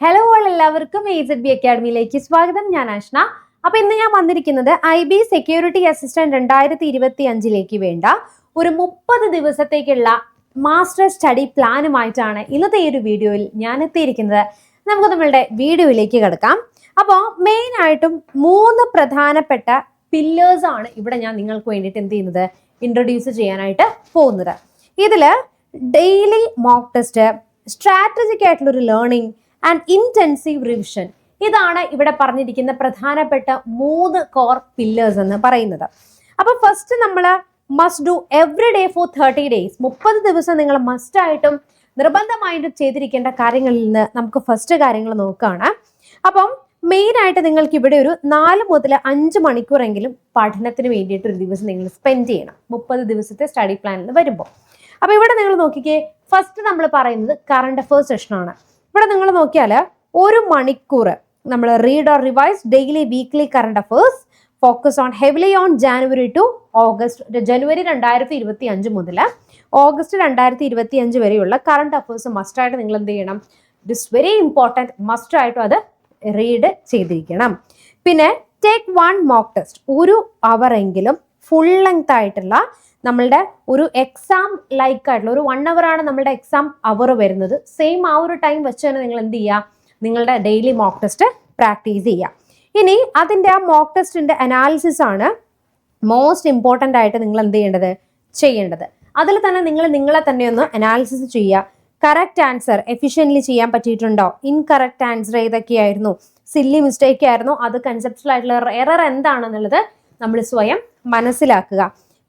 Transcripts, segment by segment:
Hello all എല്ലാവർക്കും A Z B അക്കാഡമിയിലേക്ക് സ്വാഗതം. ഞാൻ അഷ്ണ. അപ്പൊ ഇന്ന് ഞാൻ വന്നിരിക്കുന്നത് ഐ ബി സെക്യൂരിറ്റി അസിസ്റ്റന്റ് രണ്ടായിരത്തി ഇരുപത്തി അഞ്ചിലേക്ക് വേണ്ട ഒരു മുപ്പത് ദിവസത്തേക്കുള്ള മാസ്റ്റർ സ്റ്റഡി പ്ലാനുമായിട്ടാണ് ഇന്നത്തെ ഈ ഒരു വീഡിയോയിൽ ഞാൻ എത്തിയിരിക്കുന്നത്. നമുക്ക് നമ്മളുടെ വീഡിയോയിലേക്ക് കിടക്കാം. അപ്പോൾ മെയിൻ ആയിട്ടും മൂന്ന് പ്രധാനപ്പെട്ട പില്ലേഴ്സ് ആണ് ഇവിടെ ഞാൻ നിങ്ങൾക്ക് വേണ്ടിയിട്ട് എന്ത് ചെയ്യുന്നത്? ഇൻട്രൊഡ്യൂസ് ചെയ്യാനായിട്ട് പോകുന്നത്. ഇതിൽ ഡെയിലി മോക്ക് ടെസ്റ്റ് സ്ട്രാറ്റജിക് ആയിട്ടുള്ള ഒരു ലേണിംഗ് ആൻഡ് ഇന്റൻസീവ് റിവിഷൻ. ഇതാണ് ഇവിടെ പറഞ്ഞിരിക്കുന്ന പ്രധാനപ്പെട്ട മൂന്ന് കോർ പില്ലേഴ്സ് എന്ന് പറയുന്നത്. അപ്പൊ ഫസ്റ്റ് നമ്മൾ must do every day for thirty days മുപ്പത് ദിവസം നിങ്ങൾ മസ്റ്റ് ആയിട്ടും നിർബന്ധമായിട്ടും ചെയ്തിരിക്കേണ്ട കാര്യങ്ങളിൽ നിന്ന് നമുക്ക് ഫസ്റ്റ് കാര്യങ്ങൾ നോക്കുകയാണ്. അപ്പം മെയിൻ ആയിട്ട് നിങ്ങൾക്ക് ഇവിടെ ഒരു നാല് മുതൽ അഞ്ച് മണിക്കൂറെങ്കിലും പഠനത്തിന് വേണ്ടിയിട്ട് ഒരു ദിവസം നിങ്ങൾ സ്പെൻഡ് ചെയ്യണം. മുപ്പത് ദിവസത്തെ സ്റ്റഡി പ്ലാനിൽ വരുമ്പോൾ. അപ്പൊ ഇവിടെ നിങ്ങൾ നോക്കിക്കേ ഫസ്റ്റ് നമ്മൾ പറയുന്നത് കറണ്ട് അഫേഴ്സ് സെഷനാണ് ഇവിടെ നിങ്ങൾ നോക്കിയാൽ ഒരു മണിക്കൂർ നമ്മൾ read or revise daily weekly current affairs focus on heavily on January to August ജനുവരി രണ്ടായിരത്തി ഇരുപത്തി അഞ്ച് മുതൽ ഓഗസ്റ്റ് രണ്ടായിരത്തി ഇരുപത്തി അഞ്ച് വരെയുള്ള കറണ്ട് അഫേഴ്സ് മസ്റ്റായിട്ട് നിങ്ങൾ എന്ത് ചെയ്യണം? ഇറ്റ് വെരി ഇമ്പോർട്ടന്റ് മസ്റ്റായിട്ടും അത് റീഡ് ചെയ്തിരിക്കണം. പിന്നെ ടേക്ക് വൺ മോക്ക് ടെസ്റ്റ് ഒരു അവർ എങ്കിലും ഫുൾ ലെങ്ത് ആയിട്ടുള്ള നമ്മളുടെ ഒരു എക്സാം ലൈക്ക് ആയിട്ടുള്ള ഒരു വൺ അവർ ആണ് നമ്മളുടെ എക്സാം അവർ വരുന്നത്. സെയിം ആ ഒരു ടൈം വെച്ച് തന്നെ നിങ്ങൾ എന്ത് ചെയ്യുക നിങ്ങളുടെ ഡെയിലി മോക്ക് ടെസ്റ്റ് പ്രാക്ടീസ് ചെയ്യുക ഇനി അതിന്റെ ആ മോക്ക് ടെസ്റ്റിന്റെ അനാലിസിസ് ആണ് മോസ്റ്റ് ഇമ്പോർട്ടന്റ് ആയിട്ട് നിങ്ങൾ എന്ത് ചെയ്യേണ്ടത്? ചെയ്യേണ്ടത്. അതിൽ തന്നെ നിങ്ങൾ നിങ്ങളെ തന്നെ ഒന്ന് അനാലിസിസ് ചെയ്യുക കറക്റ്റ് ആൻസർ എഫിഷ്യന്റ്ലി ചെയ്യാൻ പറ്റിയിട്ടുണ്ടോ? ഇൻകറക്റ്റ് ആൻസർ ഏതൊക്കെയായിരുന്നു? സില്ലി മിസ്റ്റേക്ക് ആയിരുന്നു. അത് കൺസെപ്റ്റൽ ആയിട്ടുള്ള എറർ എന്താണെന്നുള്ളത് നമ്മൾ സ്വയം മനസ്സിലാക്കുക.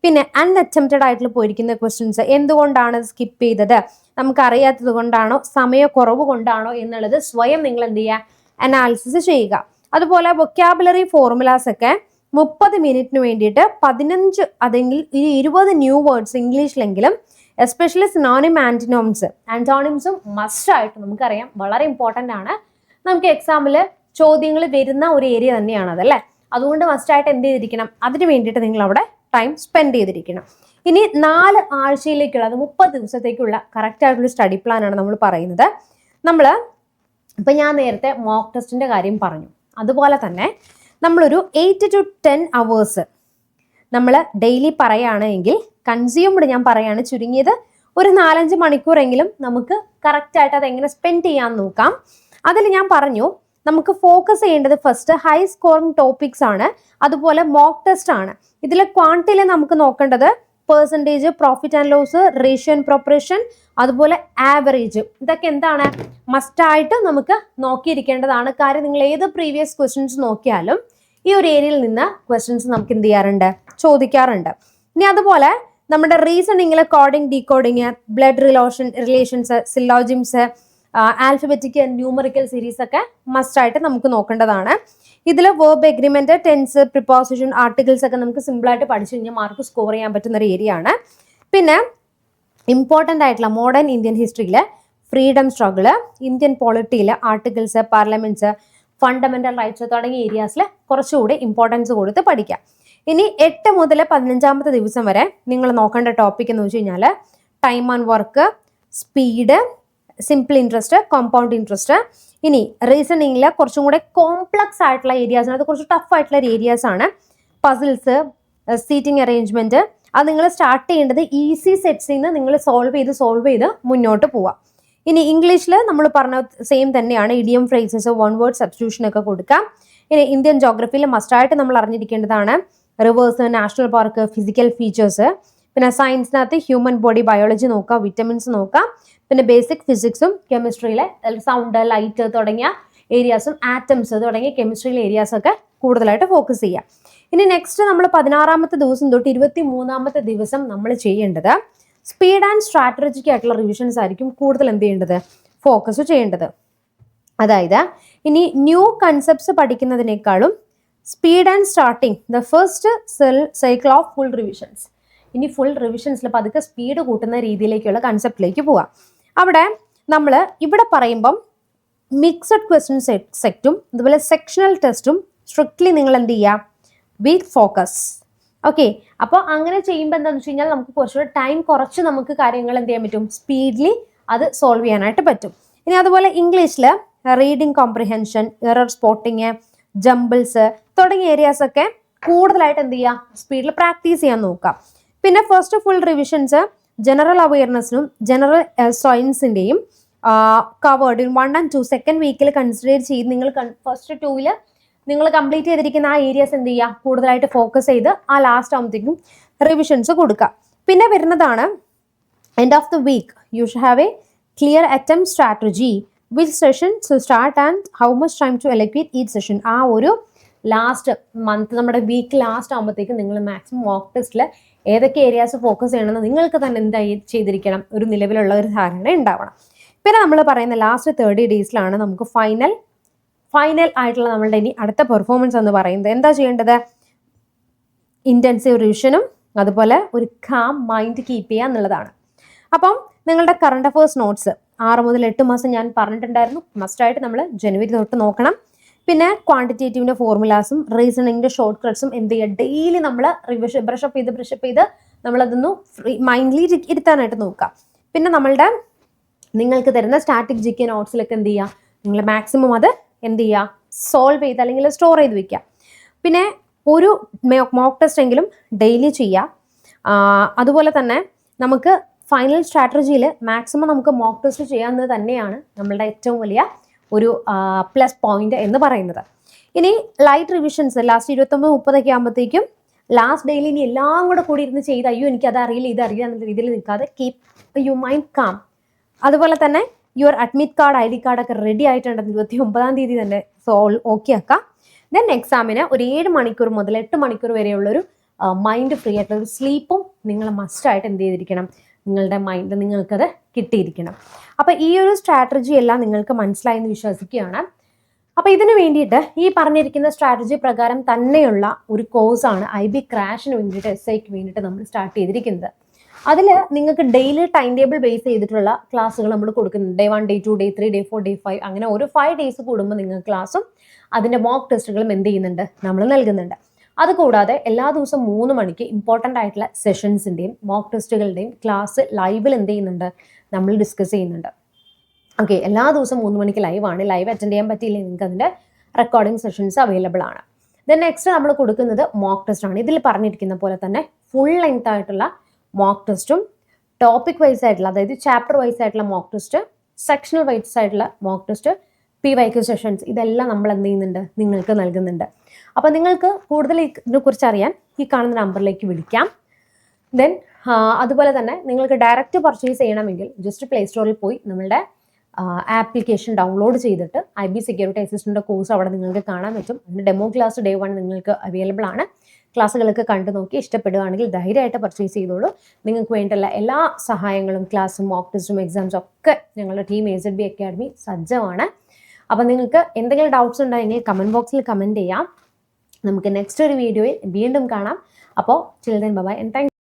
പിന്നെ അൺഅറ്റംപ്റ്റഡ് ആയിട്ടുള്ള പോയിരിക്കുന്ന ക്വസ്റ്റ്യൻസ് എന്തുകൊണ്ടാണ് സ്കിപ്പ് ചെയ്തത്? നമുക്ക് അറിയാത്തത് കൊണ്ടാണോ? സമയക്കുറവ് കൊണ്ടാണോ എന്നുള്ളത് സ്വയം നിങ്ങൾ എന്ത് ചെയ്യുക? അനാലിസിസ് ചെയ്യുക. അതുപോലെ വൊക്കാബുലറി ഫോർമുലാസ് ഒക്കെ മുപ്പത് മിനിറ്റിന് വേണ്ടിയിട്ട് പതിനഞ്ച് അതെങ്കിൽ ഈ ഇരുപത് ന്യൂ വേർഡ്സ് ഇംഗ്ലീഷിലെങ്കിലും എസ്പെഷ്യലി സിനോണിം ആന്റിനോംസ് ആന്റോണിംസും മസ്റ്റായിട്ട് നമുക്കറിയാം. വളരെ ഇമ്പോർട്ടന്റ് ആണ്. നമുക്ക് എക്സാമിൽ ചോദ്യങ്ങൾ വരുന്ന ഒരു ഏരിയ തന്നെയാണ് അതല്ലേ അതുകൊണ്ട് മസ്റ്റായിട്ട് എന്ത് ചെയ്തിരിക്കണം? അതിന് വേണ്ടിയിട്ട് നിങ്ങൾ അവിടെ ടൈം സ്പെൻഡ് ചെയ്തിരിക്കണം. ഇനി നാല് ആഴ്ചയിലേക്കുള്ള അത് മുപ്പത് ദിവസത്തേക്കുള്ള കറക്റ്റ് ആയിട്ടുള്ള സ്റ്റഡി പ്ലാൻ ആണ് നമ്മൾ പറയുന്നത്. നമ്മൾ ഇപ്പം ഞാൻ നേരത്തെ മോക്ക് ടെസ്റ്റിന്റെ കാര്യം പറഞ്ഞു. അതുപോലെ തന്നെ നമ്മളൊരു എയ്റ്റ് ടു ടെൻ അവേഴ്സ് നമ്മൾ ഡെയിലി പറയുകയാണെങ്കിൽ കൺസ്യൂംഡ് ഞാൻ പറയുകയാണ് ചുരുങ്ങിയത് ഒരു നാലഞ്ച് മണിക്കൂറെങ്കിലും നമുക്ക് കറക്റ്റായിട്ട് അത് എങ്ങനെ സ്പെൻഡ് ചെയ്യാൻ നോക്കാം. അതിൽ ഞാൻ പറഞ്ഞു നമുക്ക് ഫോക്കസ് ചെയ്യേണ്ടത് ഫസ്റ്റ് ഹൈ സ്കോറിംഗ് ടോപ്പിക്സ് ആണ്. അതുപോലെ മോക്ക് ടെസ്റ്റ് ആണ്. ഇതിലെ ക്വാണ്ടിറ്റിയിൽ നമുക്ക് നോക്കേണ്ടത് percentage profit and loss ratio and proportion അതുപോലെ ആവറേജ് ഇതൊക്കെ എന്താണ്? മസ്റ്റായിട്ട് നമുക്ക് നോക്കിയിരിക്കേണ്ടതാണ്. കാര്യം നിങ്ങൾ ഏത് പ്രീവിയസ് ക്വസ്റ്റ്യൻസ് നോക്കിയാലും ഈ ഒരു ഏരിയയിൽ നിന്ന് ക്വസ്റ്റ്യൻസ് നമുക്ക് എന്ത് ചെയ്യാറുണ്ട്? ചോദിക്കാറുണ്ട്. ഇനി അതുപോലെ നമ്മുടെ റീസണിങ്ങിൽ coding decoding blood relation relations syllogisms alphabetic numerical series ഒക്കെ മസ്റ്റായിട്ട് നമുക്ക് നോക്കേണ്ടതാണ്. ഇതിൽ verb agreement tense preposition articles ഒക്കെ നമുക്ക് സിമ്പിളായിട്ട് പഠിച്ചു കഴിഞ്ഞാൽ മാർക്ക് സ്കോർ ചെയ്യാൻ പറ്റുന്ന ഒരു ഏരിയ ആണ്. പിന്നെ ഇമ്പോർട്ടന്റ് ആയിട്ടുള്ള മോഡേൺ ഇന്ത്യൻ ഹിസ്റ്ററിയിൽ ഫ്രീഡം സ്ട്രഗിൾ ഇന്ത്യൻ പോളിറ്റിയിൽ ആർട്ടിക്കിൾസ് പാർലമെന്റ്സ് ഫണ്ടമെന്റൽ റൈറ്റ്സ് തുടങ്ങിയ ഏരിയാസിൽ കുറച്ചുകൂടി ഇമ്പോർട്ടൻസ് കൊടുത്ത് പഠിക്കാം. ഇനി എട്ട് മുതൽ പതിനഞ്ചാമത്തെ ദിവസം വരെ നിങ്ങൾ നോക്കേണ്ട ടോപ്പിക് എന്ന് വെച്ച് കഴിഞ്ഞാൽ time and work speed simple interest compound interest ഇനി റീസണിങ്ങിൽ കുറച്ചും കൂടെ കോംപ്ലക്സ് ആയിട്ടുള്ള ഏരിയാസ് അത് കുറച്ച് ടഫ് ആയിട്ടുള്ള ഏരിയാസ് ആണ്. പസിൽസ് സീറ്റിംഗ് അറേഞ്ച്മെന്റ് അത് നിങ്ങൾ സ്റ്റാർട്ട് ചെയ്യേണ്ടത് ഈസി സെറ്റ്സിൽ നിന്ന് നിങ്ങൾ സോൾവ് ചെയ്ത് സോൾവ് ചെയ്ത് മുന്നോട്ട് പോവാം. ഇനി ഇംഗ്ലീഷിൽ നമ്മൾ പറഞ്ഞ സെയിം തന്നെയാണ്. Idiom phrases one word substitution ഒക്കെ കൊടുക്കാം. ഇനി ഇന്ത്യൻ ജോഗ്രഫിയിൽ മസ്റ്റായിട്ട് നമ്മൾ അറിഞ്ഞിരിക്കേണ്ടതാണ്. Rivers national park physical features പിന്നെ സയൻസിനകത്ത് ഹ്യൂമൻ ബോഡി ബയോളജി നോക്കാം വിറ്റമിൻസ് നോക്കാം പിന്നെ ബേസിക് ഫിസിക്സും കെമിസ്ട്രിയിലെ സൗണ്ട് ലൈറ്റ് തുടങ്ങിയ ഏരിയാസും ആറ്റംസ് തുടങ്ങിയ കെമിസ്ട്രിയിലെ ഏരിയാസ് ഒക്കെ കൂടുതലായിട്ട് ഫോക്കസ് ചെയ്യാം. ഇനി നെക്സ്റ്റ് നമ്മൾ പതിനാറാമത്തെ ദിവസം തൊട്ട് ഇരുപത്തി മൂന്നാമത്തെ ദിവസം നമ്മൾ ചെയ്യേണ്ടത് സ്പീഡ് ആൻഡ് സ്ട്രാറ്റജിക്ക് ആയിട്ടുള്ള റിവിഷൻസ് ആയിരിക്കും കൂടുതൽ എന്ത് ചെയ്യേണ്ടത്? ഫോക്കസ് ചെയ്യേണ്ടത്. അതായത് ഇനി new concepts പഠിക്കുന്നതിനേക്കാളും speed and starting the first cell cycle of full revisions ഇനി ഫുൾ റിവിഷൻസിൽ പതുക്കെ സ്പീഡ് കൂട്ടുന്ന രീതിയിലേക്കുള്ള കൺസെപ്റ്റിലേക്ക് പോവാം. അവിടെ നമ്മൾ ഇവിടെ പറയുമ്പം മിക്സഡ് ക്വസ്റ്റ്യൻ സെറ്റും അതുപോലെ സെക്ഷണൽ ടെസ്റ്റും സ്ട്രിക്ട്ലി നിങ്ങൾ എന്ത് ചെയ്യുക വീക്ക് ഫോക്കസ് ഓക്കെ അപ്പോൾ അങ്ങനെ ചെയ്യുമ്പോൾ എന്താണെന്ന് വെച്ച് കഴിഞ്ഞാൽ നമുക്ക് കുറച്ചുകൂടെ ടൈം കുറച്ച് നമുക്ക് കാര്യങ്ങൾ എന്ത് ചെയ്യാൻ പറ്റും? സ്പീഡ്ലി അത് സോൾവ് ചെയ്യാനായിട്ട് പറ്റും. ഇനി അതുപോലെ ഇംഗ്ലീഷിൽ reading comprehension error spotting jumbles തുടങ്ങിയ ഏരിയാസൊക്കെ കൂടുതലായിട്ട് എന്ത് ചെയ്യുക സ്പീഡിൽ പ്രാക്ടീസ് ചെയ്യാൻ നോക്കുക പിന്നെ ഫസ്റ്റ് ഫുൾ റിവിഷൻസ് ജനറൽ അവയർനെസ്സിനും general സയൻസിന്റെയും covered in one and two second വീക്കിൽ കൺസിഡർ ചെയ്ത് നിങ്ങൾ ഫസ്റ്റ് ടൂവിൽ നിങ്ങൾ കംപ്ലീറ്റ് ചെയ്തിരിക്കുന്ന ആ ഏരിയാസ് എന്ത് ചെയ്യുക? കൂടുതലായിട്ട് ഫോക്കസ് ചെയ്ത് ആ ലാസ്റ്റ് ആകുമ്പോഴത്തേക്കും റിവിഷൻസ് കൊടുക്കുക. പിന്നെ വരുന്നതാണ് end of the week you should have a clear attempt strategy which session to start and how much time to allocate ഈ സെഷൻ ആ ഒരു ലാസ്റ്റ് മന്ത് നമ്മുടെ വീക്ക് ലാസ്റ്റ് ആകുമ്പോഴത്തേക്കും നിങ്ങൾ മാക്സിമം മോക്ക് ടെസ്റ്റിൽ ഏതൊക്കെ ഏരിയാസ് ഫോക്കസ് ചെയ്യണമെന്ന് നിങ്ങൾക്ക് തന്നെ എന്തായി ചെയ്തിരിക്കണം? ഒരു നിലവിലുള്ള ഒരു ധാരണ ഉണ്ടാവണം. പിന്നെ നമ്മൾ പറയുന്ന ലാസ്റ്റ് തേർട്ടി ഡേയ്സിലാണ് നമുക്ക് ഫൈനൽ ഫൈനൽ ആയിട്ടുള്ള നമ്മളുടെ ഇനി അടുത്ത പെർഫോമൻസ് എന്ന് പറയുന്നത്. എന്താ ചെയ്യേണ്ടത്? ഇന്റൻസീവ് റിവിഷനും അതുപോലെ ഒരു കാം മൈൻഡ് കീപ്പ് ചെയ്യുക എന്നുള്ളതാണ്. അപ്പം നിങ്ങളുടെ കറണ്ട് അഫേഴ്സ് നോട്ട്സ് ആറ് മുതൽ എട്ട് മാസം ഞാൻ പറഞ്ഞിട്ടുണ്ടായിരുന്നു. മസ്റ്റായിട്ട് നമ്മൾ ജനുവരി തൊട്ട് നോക്കണം. പിന്നെ ക്വാണ്ടിറ്റേറ്റീവിന്റെ ഫോർമുലാസും റീസണിങ്ങിന്റെ ഷോർട്ട് കട്ട്സും എന്ത് ചെയ്യുക ഡെയിലി നമ്മൾ റിവിഷൻ ബ്രഷപ്പ് ചെയ്ത് ബ്രഷപ്പ് ചെയ്ത് നമ്മളതൊന്ന് മൈൻഡ്ലി ഇരുത്താനായിട്ട് നോക്കുക പിന്നെ നമ്മളുടെ നിങ്ങൾക്ക് തരുന്ന സ്റ്റാറ്റിക് ജി കെ നോട്ട്സിലൊക്കെ എന്ത് ചെയ്യുക നിങ്ങൾ മാക്സിമം അത് എന്ത് ചെയ്യുക സോൾവ് ചെയ്ത് അല്ലെങ്കിൽ സ്റ്റോർ ചെയ്ത് വെക്കുക പിന്നെ ഒരു മോക്ക് ടെസ്റ്റ് എങ്കിലും ഡെയിലി ചെയ്യുക അതുപോലെ തന്നെ നമുക്ക് ഫൈനൽ സ്ട്രാറ്റജിയിൽ മാക്സിമം നമുക്ക് മോക്ക് ടെസ്റ്റ് ചെയ്യാവുന്നത് തന്നെയാണ് നമ്മളുടെ ഏറ്റവും വലിയ ഒരു പ്ലസ് പോയിന്റ് എന്ന് പറയുന്നത്. ഇനി ലൈറ്റ് റിവിഷൻസ് ലാസ്റ്റ് ഇരുപത്തൊമ്പത് മുപ്പതൊക്കെ ആകുമ്പോഴത്തേക്കും ലാസ്റ്റ് ഡേയിൽ ഇനി എല്ലാം കൂടെ കൂടി ഇരുന്ന് ചെയ്ത് അയ്യോ എനിക്ക് അത് അറിയില്ല ഇത് അറിയില്ല എന്ന രീതിയിൽ നിൽക്കാതെ കീപ് യു മൈൻഡ് കാം അതുപോലെ തന്നെ your admit card I D കാർഡൊക്കെ ready ആയിട്ടുണ്ടെന്ന് ഇരുപത്തി ഒമ്പതാം തീയതി തന്നെ സോൾ ഓക്കെ ആക്കാം. ദെൻ എക്സാമിന് ഒരു ഏഴ് മണിക്കൂർ മുതൽ എട്ട് മണിക്കൂർ വരെയുള്ളൊരു മൈൻഡ് ഫ്രീ ആയിട്ടുള്ള ഒരു സ്ലീപ്പും നിങ്ങൾ മസ്റ്റായിട്ട് എന്ത് ചെയ്തിരിക്കണം? നിങ്ങളുടെ മൈൻഡ് നിങ്ങൾക്കത് കിട്ടിയിരിക്കണം. അപ്പോൾ ഈ ഒരു സ്ട്രാറ്റജി എല്ലാം നിങ്ങൾക്ക് മനസ്സിലായി എന്ന് വിശ്വസിക്കുകയാണ്. അപ്പോൾ ഇതിനു വേണ്ടിയിട്ട് ഈ പറഞ്ഞിരിക്കുന്ന സ്ട്രാറ്റജി പ്രകാരം തന്നെയുള്ള ഒരു കോഴ്സാണ് ഐ ബി ക്രാഷിന് വേണ്ടിയിട്ട് എസ് ഐക്ക് വേണ്ടിയിട്ട് നമ്മൾ സ്റ്റാർട്ട് ചെയ്തിരിക്കുന്നത്. അതിൽ നിങ്ങൾക്ക് ഡെയിലി ടൈം ടേബിൾ ബേസ് ചെയ്തിട്ടുള്ള ക്ലാസ്സുകൾ നമ്മൾ കൊടുക്കുന്നുണ്ട്. Day one day two day three day four day five അങ്ങനെ ഒരു ഫൈവ് ഡേയ്സ് കൂടുമ്പോൾ നിങ്ങൾക്ക് ക്ലാസ്സും അതിന്റെ മോക്ക് ടെസ്റ്റുകളും എന്ത് ചെയ്യുന്നുണ്ട്? നമ്മൾ നൽകുന്നുണ്ട്. അതുകൂടാതെ എല്ലാ ദിവസവും മൂന്ന് മണിക്ക് ഇമ്പോർട്ടന്റ് ആയിട്ടുള്ള സെഷൻസിന്റെയും മോക്ക് ടെസ്റ്റുകളുടെയും ക്ലാസ് ലൈവിൽ എന്ത് ചെയ്യുന്നുണ്ട്? നമ്മൾ ഡിസ്കസ് ചെയ്യുന്നുണ്ട്. ഓക്കെ എല്ലാ ദിവസവും മൂന്ന് മണിക്ക് ലൈവാണ് ലൈവ് അറ്റൻഡ് ചെയ്യാൻ പറ്റിയില്ലെങ്കിൽ നിങ്ങൾക്ക് അതിന്റെ റെക്കോർഡിംഗ് സെഷൻസ് അവൈലബിൾ ആണ്. ദെൻ നെക്സ്റ്റ് നമ്മൾ കൊടുക്കുന്നത് മോക്ക് ടെസ്റ്റ് ആണ്. ഇതിൽ പറഞ്ഞിരിക്കുന്ന പോലെ തന്നെ ഫുൾ ലെങ്ത് ആയിട്ടുള്ള മോക്ക് ടെസ്റ്റും ടോപ്പിക് വൈസ് ആയിട്ടുള്ള അതായത് ചാപ്റ്റർ വൈസ് ആയിട്ടുള്ള മോക്ക് ടെസ്റ്റ് സെക്ഷണൽ വൈസ് ആയിട്ടുള്ള mock test P Y Q sessions ഇതെല്ലാം നമ്മൾ എന്ത് ചെയ്യുന്നുണ്ട്? നിങ്ങൾക്ക് നൽകുന്നുണ്ട്. അപ്പോൾ നിങ്ങൾക്ക് കൂടുതൽ ഇതിനെക്കുറിച്ച് അറിയാൻ ഈ കാണുന്ന നമ്പറിലേക്ക് വിളിക്കാം. ദെൻ അതുപോലെ തന്നെ നിങ്ങൾക്ക് ഡയറക്റ്റ് പർച്ചേസ് ചെയ്യണമെങ്കിൽ ജസ്റ്റ് പ്ലേ സ്റ്റോറിൽ പോയി നമ്മളുടെ ആപ്ലിക്കേഷൻ ഡൗൺലോഡ് ചെയ്തിട്ട് I B security assistant course അവിടെ നിങ്ങൾക്ക് കാണാൻ പറ്റും. ഡെമോ ക്ലാസ് ഡേ വൺ നിങ്ങൾക്ക് അവൈലബിൾ ആണ്. ക്ലാസ്സുകളൊക്കെ കണ്ടു നോക്കി ഇഷ്ടപ്പെടുകയാണെങ്കിൽ ധൈര്യമായിട്ട് പർച്ചേസ് ചെയ്തോളൂ. നിങ്ങൾക്ക് വേണ്ടിയുള്ള എല്ലാ സഹായങ്ങളും ക്ലാസ്സും മോക്ക് ടെസ്റ്റും എക്സാംസും ഒക്കെ ഞങ്ങളുടെ team A Z B academy സജ്ജമാണ്. അപ്പോൾ നിങ്ങൾക്ക് എന്തെങ്കിലും ഡൗട്ട്സ് ഉണ്ടെങ്കിൽ കമന്റ് ബോക്സിൽ കമന്റ് ചെയ്യാം. നമുക്ക് നെക്സ്റ്റ് ഒരു വീഡിയോയിൽ വീണ്ടും കാണാം. അപ്പോൾ ചിൽഡ്രൻ ബബായ് ആൻഡ് താങ്ക്